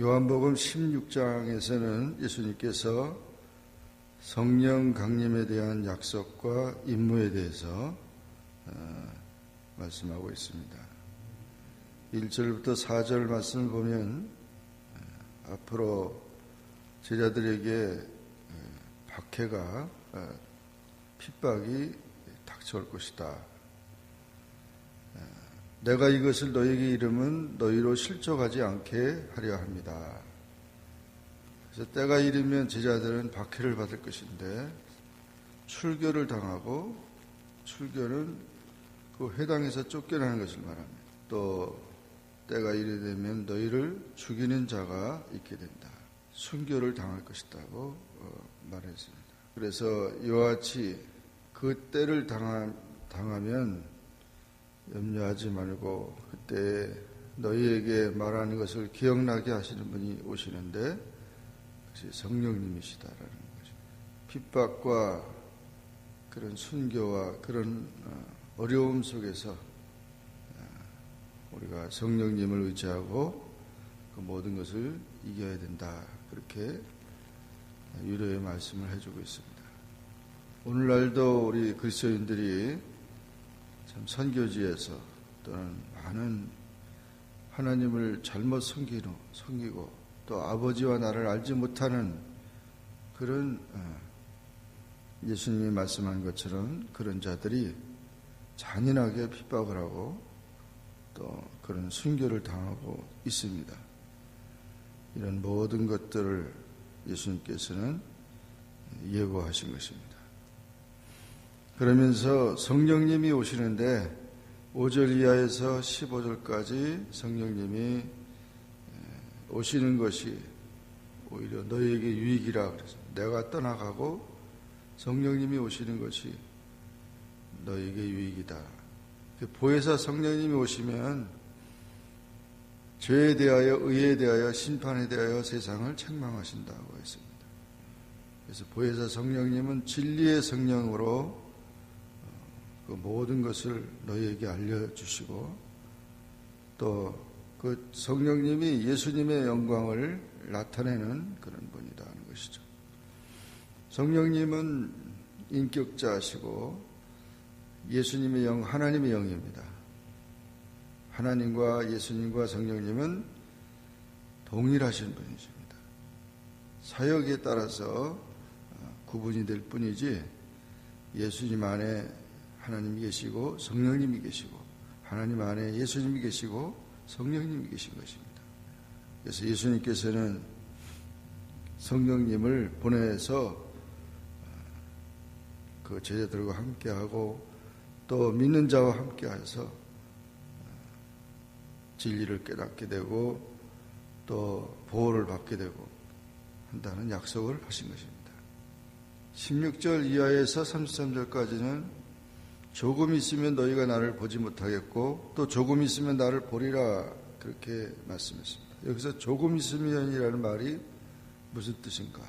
요한복음 16장에서는 예수님께서 성령 강림에 대한 약속과 임무에 대해서 어, 말씀하고 있습니다. 1절부터 4절 말씀을 보면 어, 앞으로 제자들에게 어, 박해가 어, 핍박이 닥쳐올 것이다. 어, 내가 이것을 너에게 이름은 너희로 실족하지 않게 하려 합니다. 그래서 때가 이르면 제자들은 박해를 받을 것인데 출교를 당하고 출교는 그 회당에서 쫓겨나는 것을 말합니다. 또 때가 이르되면 너희를 죽이는 자가 있게 된다. 순교를 당할 것이다고 어, 말했습니다. 그래서 이와 같이 그 때를 당하, 당하면 염려하지 말고 그때 너희에게 말하는 것을 기억나게 하시는 분이 오시는데 그것이 성령님이시다라는 거죠. 핍박과 그런 순교와 그런 어, 어려움 속에서 어, 우리가 성령님을 의지하고 그 모든 것을 이겨야 된다. 그렇게 유료의 말씀을 해주고 있습니다. 오늘날도 우리 그리스도인들이 참 선교지에서 또는 많은 하나님을 잘못 섬기고, 섬기고 또 아버지와 나를 알지 못하는 그런 어, 예수님이 말씀한 것처럼 그런 자들이 잔인하게 핍박을 하고 또 그런 순교를 당하고 있습니다. 이런 모든 것들을 예수님께서는 예고하신 것입니다. 그러면서 성령님이 오시는데 5절 이하에서 15절까지 성령님이 오시는 것이 오히려 너에게 유익이라 그래서 내가 떠나가고 성령님이 오시는 것이 너에게 유익이다. 그 보혜사 성령님이 오시면 죄에 대하여 의에 대하여 심판에 대하여 세상을 책망하신다고 했습니다. 그래서 보혜사 성령님은 진리의 성령으로 그 모든 것을 너희에게 알려주시고 또 그 성령님이 예수님의 영광을 나타내는 그런 분이다 하는 것이죠. 성령님은 인격자시고 예수님의 영, 하나님의 영입니다. 하나님과 예수님과 성령님은 동일하신 분이십니다. 사역에 따라서 구분이 될 뿐이지 예수님 안에 하나님이 계시고 성령님이 계시고 하나님 안에 예수님이 계시고 성령님이 계신 것입니다. 그래서 예수님께서는 성령님을 보내서 그 제자들과 함께하고 또 믿는 자와 함께해서 진리를 깨닫게 되고 또 보호를 받게 되고 한다는 약속을 하신 것입니다. 16절 이하에서 33절까지는 조금 있으면 너희가 나를 보지 못하겠고 또 조금 있으면 나를 보리라 그렇게 말씀했습니다. 여기서 조금 있으면이라는 말이 무슨 뜻인가?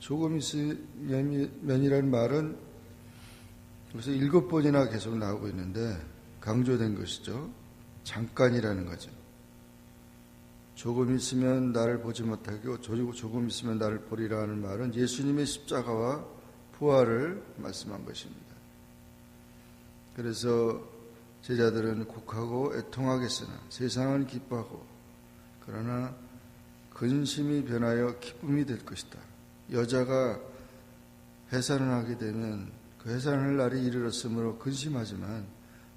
조금 있으면이라는 말은 그래서 일곱 번이나 계속 나오고 있는데 강조된 것이죠. 잠깐이라는 거죠. 조금 있으면 나를 보지 못하고 조금 있으면 나를 보리라 하는 말은 예수님의 십자가와 부활을 말씀한 것입니다. 그래서 제자들은 곡하고 애통하겠으나 세상은 기뻐하고 그러나 근심이 변하여 기쁨이 될 것이다. 여자가 해산을 하게 되면 그 해산할 날이 이르렀으므로 근심하지만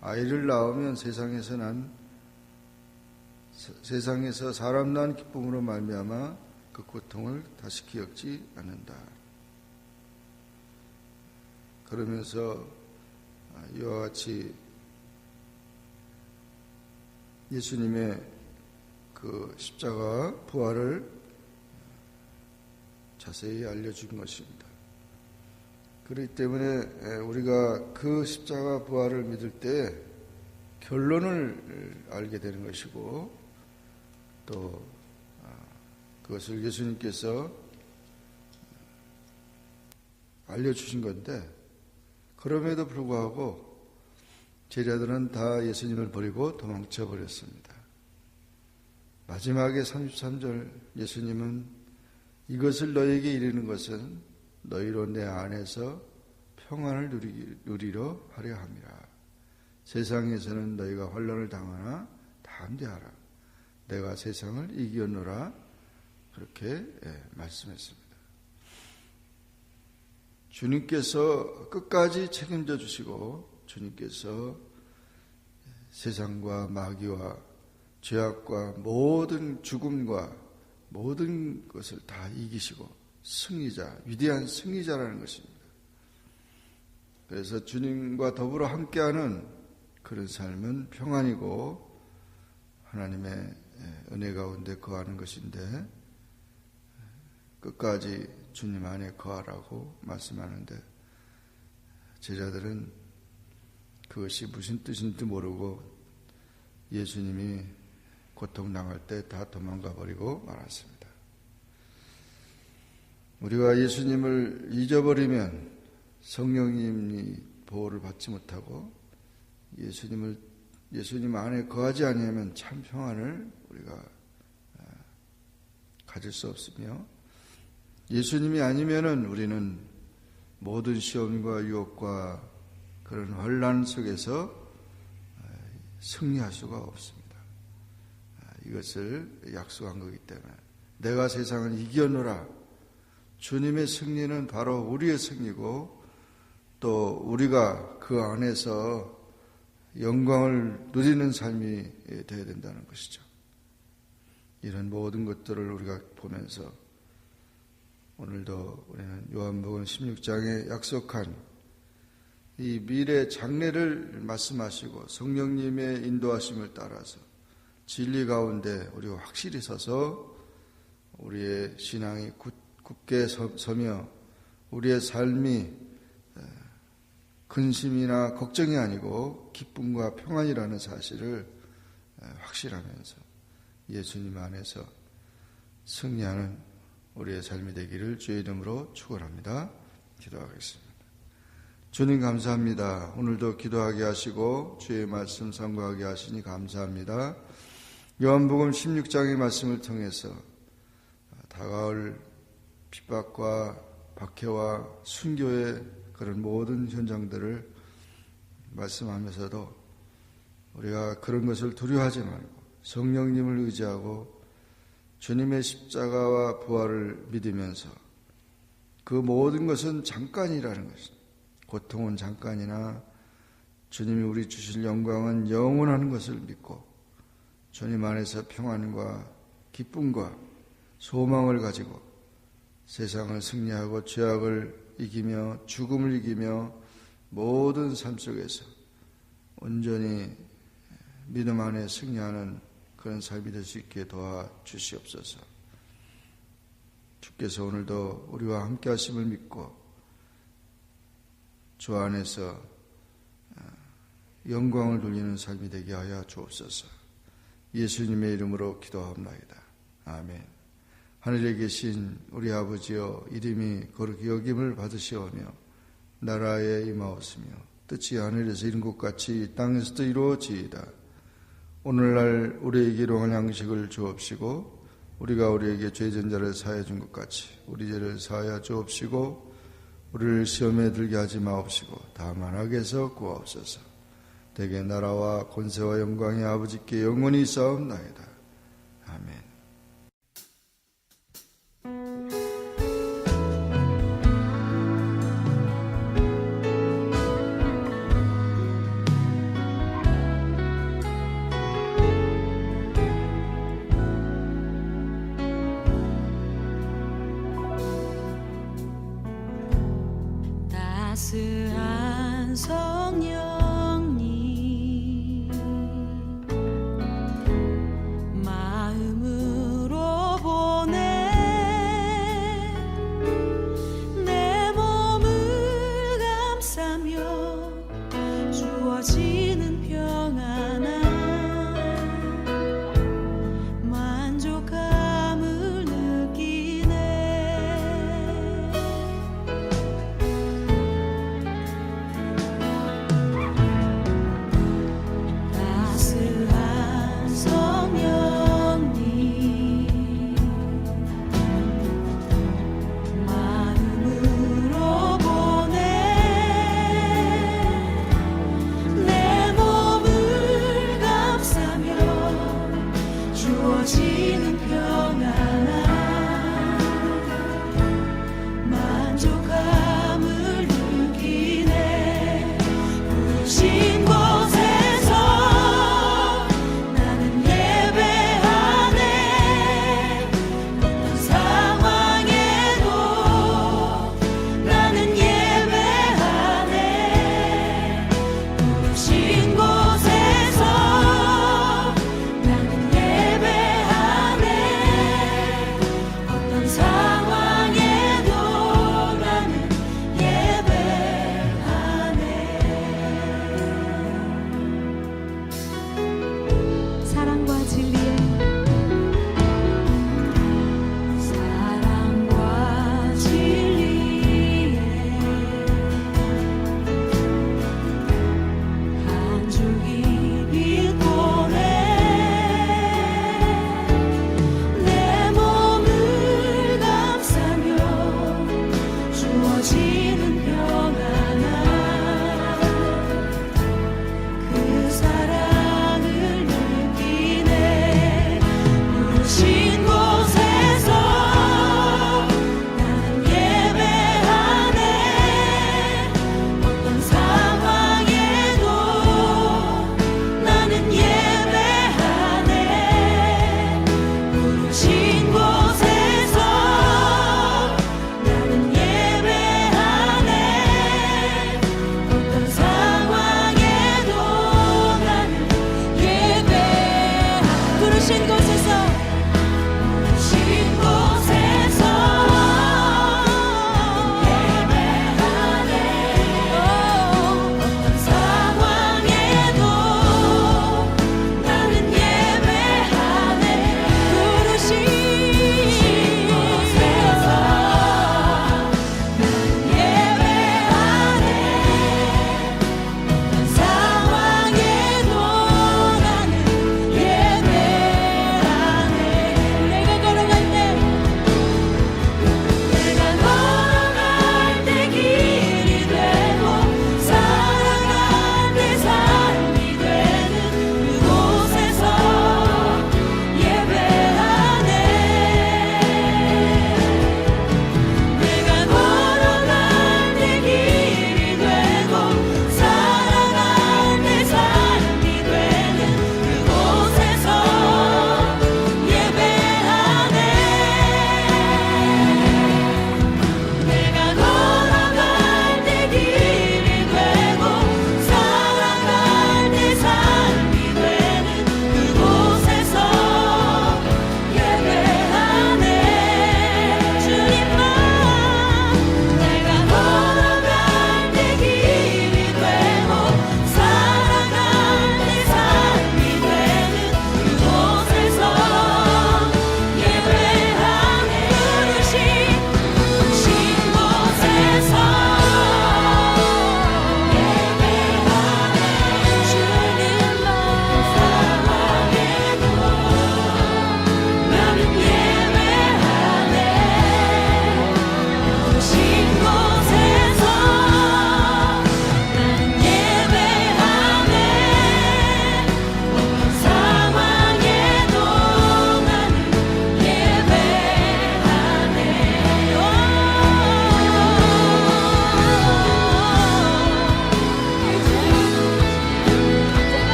아이를 낳으면 세상에서 난 세상에서 사람 난 기쁨으로 말미암아 그 고통을 다시 기억지 않는다. 그러면서 이와 같이 예수님의 그 십자가 부활을 자세히 알려준 것입니다. 그렇기 때문에 우리가 그 십자가 부활을 믿을 때 결론을 알게 되는 것이고 또 그것을 예수님께서 알려주신 건데 그럼에도 불구하고 제자들은 다 예수님을 버리고 도망쳐 버렸습니다. 마지막에 33절 예수님은 이것을 너에게 이르는 것은 너희로 내 안에서 평안을 누리, 누리려 하려 함이라. 세상에서는 너희가 환란을 당하나 담대하라. 내가 세상을 이겼노라. 그렇게 예, 말씀했습니다. 주님께서 끝까지 책임져 주시고 주님께서 세상과 마귀와 죄악과 모든 죽음과 모든 것을 다 이기시고 승리자, 위대한 승리자라는 것입니다. 그래서 주님과 더불어 함께하는 그런 삶은 평안이고 하나님의 은혜 가운데 거하는 것인데 끝까지 주님 안에 거하라고 말씀하는데 제자들은 그것이 무슨 뜻인지 모르고 예수님이 고통당할 때 다 도망가 버리고 말았습니다. 우리가 예수님을 잊어버리면 성령님이 보호를 받지 못하고 예수님을 예수님 안에 거하지 아니하면 참 평안을 우리가 아, 가질 수 없으며 예수님이 아니면은 우리는 모든 시험과 유혹과 그런 환란 속에서 아, 승리할 수가 없습니다. 아, 이것을 약속한 거기 때문에 내가 세상을 이겨노라. 주님의 승리는 바로 우리의 승리고 또 우리가 그 안에서 영광을 누리는 삶이 되어야 된다는 것이죠. 이런 모든 것들을 우리가 보면서 오늘도 우리는 요한복음 16장에 약속한 이 미래 장래를 말씀하시고 성령님의 인도하심을 따라서 진리 가운데 우리가 확실히 서서 우리의 신앙이 굳 게 서며 우리의 삶이 근심이나 걱정이 아니고 기쁨과 평안이라는 사실을 확실하면서 예수님 안에서 승리하는 우리의 삶이 되기를 주의 이름으로 축원합니다. 기도하겠습니다. 주님 감사합니다. 오늘도 기도하게 하시고 주의 말씀 선고하게 하시니 감사합니다. 요한복음 16장의 말씀을 통해서 다가올 핍박과 박해와 순교의 그런 모든 현장들을 말씀하면서도 우리가 그런 것을 두려워하지 말고 성령님을 의지하고 주님의 십자가와 부활을 믿으면서 그 모든 것은 잠깐이라는 것입니다. 고통은 잠깐이나 주님이 우리 주실 영광은 영원한 것을 믿고 주님 안에서 평안과 기쁨과 소망을 가지고 세상을 승리하고 죄악을 이기며 죽음을 이기며 모든 삶 속에서 온전히 믿음 안에 승리하는 그런 삶이 될 수 있게 도와 주시옵소서. 주께서 오늘도 우리와 함께 하심을 믿고 주 안에서 어, 영광을 돌리는 삶이 되게 하여 주옵소서. 예수님의 이름으로 기도합니다. 아멘. 하늘에 계신 우리 아버지여 이름이 거룩히 여김을 받으시오며 나라에 임하옵으며 뜻이 하늘에서 이룬 것 같이 땅에서도 이루어지이다. 오늘날 우리에게 일용할 양식을 주옵시고 우리가 우리에게 죄전 자를 사해 준 것 같이 우리 죄를 사하여 주옵시고 우리를 시험에 들게 하지 마옵시고 다만 악에서 구하옵소서. 대개 나라와 권세와 영광이 아버지께 영원히 싸움나이다. 아멘.